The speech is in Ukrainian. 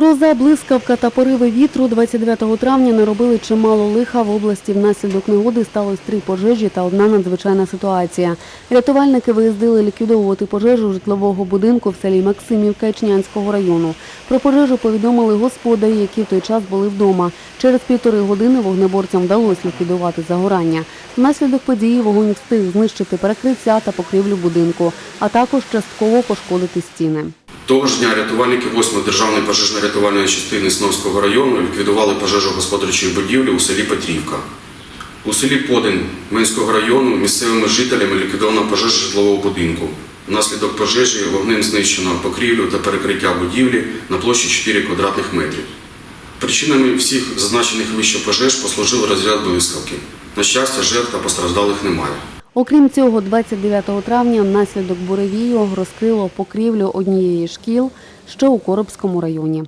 Гроза, блискавка та пориви вітру 29 травня наробили чимало лиха в області. Внаслідок негоди сталося три пожежі та одна надзвичайна ситуація. Рятувальники виїздили ліквідовувати пожежу житлового будинку в селі Максимівка Ічнянського району. Про пожежу повідомили господарі, які в той час були вдома. Через півтори години вогнеборцям вдалося ліквідувати загорання. Внаслідок події вогонь встиг знищити перекриття та покрівлю будинку, а також частково пошкодити стіни. Того ж дня рятувальники 8-ї державної пожежно-рятувальної частини Сновського району ліквідували пожежу господарчої будівлі у селі Петрівка. У селі Подин Менського району місцевими жителями ліквідовано пожежа житлового будинку. Внаслідок пожежі вогнем знищено покрівлю та перекриття будівлі на площі 4 квадратних метрів. Причинами всіх зазначених вище пожеж послужив розряд блискавки. На щастя, жертв та постраждалих немає. Окрім цього, 29 травня внаслідок буревію розкрило покрівлю однієї шкіл, що у Коробському районі.